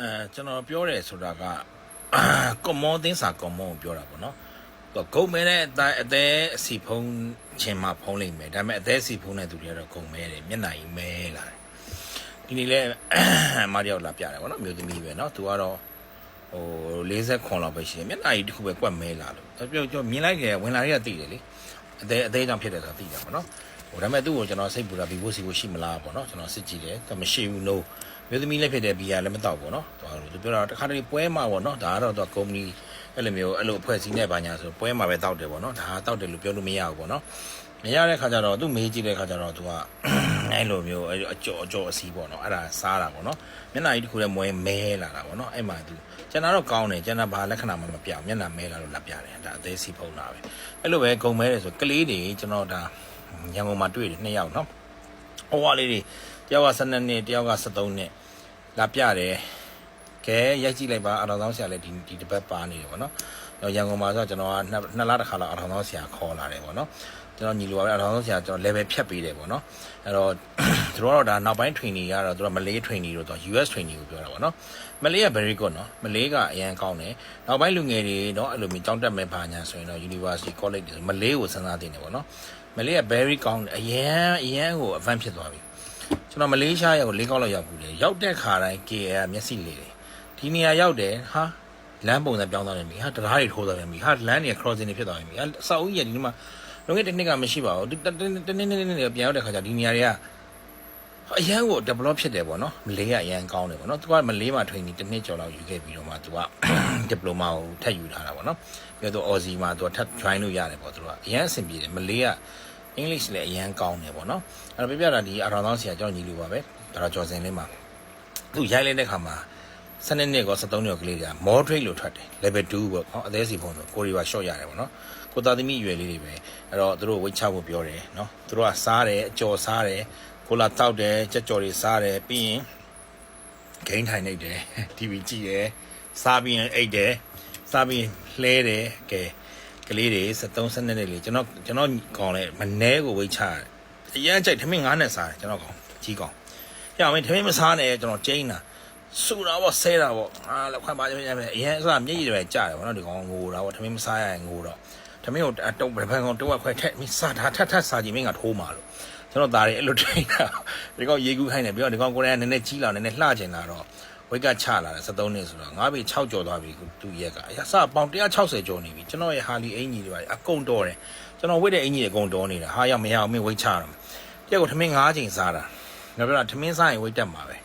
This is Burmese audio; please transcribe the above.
အဲကျွန်တော်ပြောတယ်ဆိုတာကကွန်မွန်သင်းစာကွန်မွန်ကိုပြောတာပေါ့နော်သူကဂုံမဲတဲ့အတိုင်းအသေးအစီဖုံးခြင်းမှဖုံးလိမ့်မယ်ဒါပေမဲ့အသေးအစီဖုံးတဲ့သူတွေကတော့ဂုံမဲတယ်မျက်နှာကြီးမဲလာတယ်ဒီနေ့လဲမတယောက်လာပြတယ်ပေါ့နော်မျိုးသမီးပဲနော်သူကတော့ဟို48လောက်ပဲရှိတယ်မျက်နှာကြီးတစ်ခုပဲကွက်မဲလာလို့ပြောပြောမြင်လိုက်တယ်ဝင်လာရတသိတယ်လေအသေးအသေးကြောင့်ဖြစ်တယ်ဆိုတာသိတာပေါ့နော် ဟိုဒါပေမဲ့သူ့ကိုကျွန်တော်စိတ်ပူတာဘီဝိုးစီကိုရှိမလားပေါ့နော်ကျွန်တော်စစ်ကြည့်တယ်သူမရှိဘူး no မျိုးသမီးလည်းဖြစ်တယ်ဘီယာလည်းမတောက်ပေါ့နော်သူပြောတာတခါတလေပွဲမှာပေါ့နော်ဒါကတော့သူကကုမ္ပဏီအဲ့လိုမျိုးအဲ့လိုအဖွဲ့အစည်းနဲ့ဘာညာဆိုပွဲမှာပဲတောက်တယ်ပေါ့နော်ဒါကတောက်တယ်လို့ပြောလို့မရဘူးပေါ့နော်မရတဲ့ခါကျတော့သူ့မေးကြည့်တဲ့ခါကျတော့သူကအဲ့လိုမျိုးအကြော်အကြော်အစီပေါ့နော်အဲ့ဒါစားတာပေါ့နော်မျက်နှာကြီးတစ်ခုလည်းမွဲမဲလာတာပေါ့နော်အဲ့မှာသူကျွန်တော်တော့ကောင်းတယ်ကျွန်တော်ဘာလက္ခဏာမှမပြမျက်နှာမဲလာလို့လက်ပြတယ်ဒါအသေးစီဖုံးတာပဲအဲ့လိုပဲဂုံမဲတယ်ဆိုကလေးတွေကျွန်တော်ဒါ ရန်ကုန်မှာတွေ့တယ်နှစ်ယောက်နော်ဟိုကလေးတွေတယောက်က12နှစ်တယောက်က13နှစ်လာပြတယ် ခဲရိုက်ကြည့်လိုက်ပါအာထောင်ဆောင်ဆရာလည်းဒီဒီတစ်ပတ်ပါနေတယ်ပေါ့နော်တော့ရန်ကုန်မှာဆိုတော့ကျွန်တော်ကနှစ်လတစ်ခါလောက်အာထောင်ဆောင်ဆရာခေါ်လာတယ်ပေါ့နော်ကျွန်တော်ညီလိုပါပဲအာထောင်ဆောင်ဆရာကျွန်တော် level ဖြတ်ပေးတယ်ပေါ့နော်အဲ့တော့သူတို့ကတော့ဒါနောက်ပိုင်း trainee ကတော့သူတို့မလေး trainee တို့တော့ US trainee ကိုပြောတာပေါ့နော်မလေးက very good နော်မလေးကအရန်ကောင်းတယ်နောက်ပိုင်းလူငယ်တွေတော့အဲ့လိုမျိုးကြောင်းတက်မဲ့ဘာညာဆိုရင်တော့ university college တွေမလေးကိုစဉ်းစားတင်တယ်ပေါ့နော်မလေးက very ကောင်းတယ်အရန်အရန်ကို advance ဖြစ်သွားပြီကျွန်တော်မလေးရှားရောက်ကို၄ကောက်လောက်ရောက်ဘူးလေရောက်တဲ့ခါတိုင်း KL မျက်စိလေးတယ် ဒီနေရာရောက်တယ်ဟာလမ်းပုံစံပြောင်းသွားတယ်မိဟာတရားတွေထိုးသွားတယ်မိဟာလမ်းတွေ crossing တွေဖြစ်သွားတယ်မိဟာအဆောက်အဦကြီးကဒီမှာလုံခဲ့တစ်နှစ်ကမရှိပါဘူးတနေ့နေ့နေ့နေ့ပြန်ရောက်တဲ့ခါကျဒီနေရာတွေကအရန်ကို develop ဖြစ်တယ်ပေါ့နော်မလေးကအရန်ကောင်းတယ်ပေါ့နော်သူကမလေးမှာ training တစ်နှစ်ကျော်လောက်ယူခဲ့ပြီးတော့မှသူက diploma ကိုထပ်ယူထားတာပေါ့နော်ပြီးတော့ Aussie မှာသူကထပ် join လို့ရတယ်ပေါ့သူကအရန်အဆင်ပြေတယ်မလေးက English လည်းအရန်ကောင်းတယ်ပေါ့နော်အဲ့တော့ပြပြတာဒီအထောင်သောင်းဆရာကျွန်တော်ညီလူပါပဲဒါတော့ကျော်စင်လေးမှာသူရိုက်လိုက်တဲ့ခါမှာ စနစ်နှစ်ကော73နှစ်ကလေးတွေက moderate လို့ထွက်တယ် level 2ပေါ့နော်အသေးစီဖုံးဆိုကိုရီပါ short ရတယ်ပေါ့နော်ကိုသားသမီးအရွယ်လေးတွေပဲအဲ့တော့သူတို့ဝိတ်ချဖို့ပြောတယ်နော်သူတို့ကစားတယ်အကျော်စားတယ်ကိုလာတောက်တယ်ကြက်ကြော်တွေစားတယ်ပြီးရင်ဂိမ်းထိုင်နေတယ် TV ကြည့်တယ်စားပြီးရင်အိတ်တယ်စားပြီးရင်လှဲတယ်ကဲကလေးတွေ73စနစ်နဲ့လေကျွန်တော်ကျွန်တော်ကောင်းလဲမနှဲကိုဝိတ်ချတယ်အရန်ကြိုက်ထမင်းငါးနဲ့စားတယ်ကျွန်တော်ကောင်းကြီးကောင်းရအောင်မင်းထမင်းမစားနဲ့ကျွန်တော်ကျိန်းတာ ဆူတာပေါ့ဆဲတာပေါ့အာလောက်ခွင့်ပါကြမယ်အရင်အစမျက်ရည်တွေကြာတယ်ဗောနော်ဒီကောင်ငိုတာဗောထမင်းမစားရရင်ငိုတော့ထမင်းကိုတုံးဘယ်ဘက်ကောင်တော့ခွဲထက်မင်းစားတာထက်ထက်စားကြည့်မင်းကထိုးမှာလို့ကျွန်တော်သားတွေအဲ့လိုထိနေတာဒီကောင်ရေကူးခိုင်းတယ်ပြီးတော့ဒီကောင်ကိုယ်တိုင်နည်းနည်းကြီးလာနည်းနည်းလှကျင်လာတော့ဝိတ်ကချလာတယ်73နှစ်ဆိုတော့ငါးပေ6ကျော်သွားပြီသူ့ရက်ကအစပေါင်160ကျော်နေပြီကျွန်တော်ရဲ့ဟာလီအင်ကြီးတွေပါအကုန်တော်တယ်ကျွန်တော်ဝိတ်တဲ့အင်ကြီးတွေအကုန်တော်နေတာဟာရောက်မရအောင်မင်းဝိတ်ချတော့တရက်ကိုထမင်း9ချိန်စားတာနောက်ပြီးတော့ထမင်းစားရင်ဝိတ်တက်မှာပဲ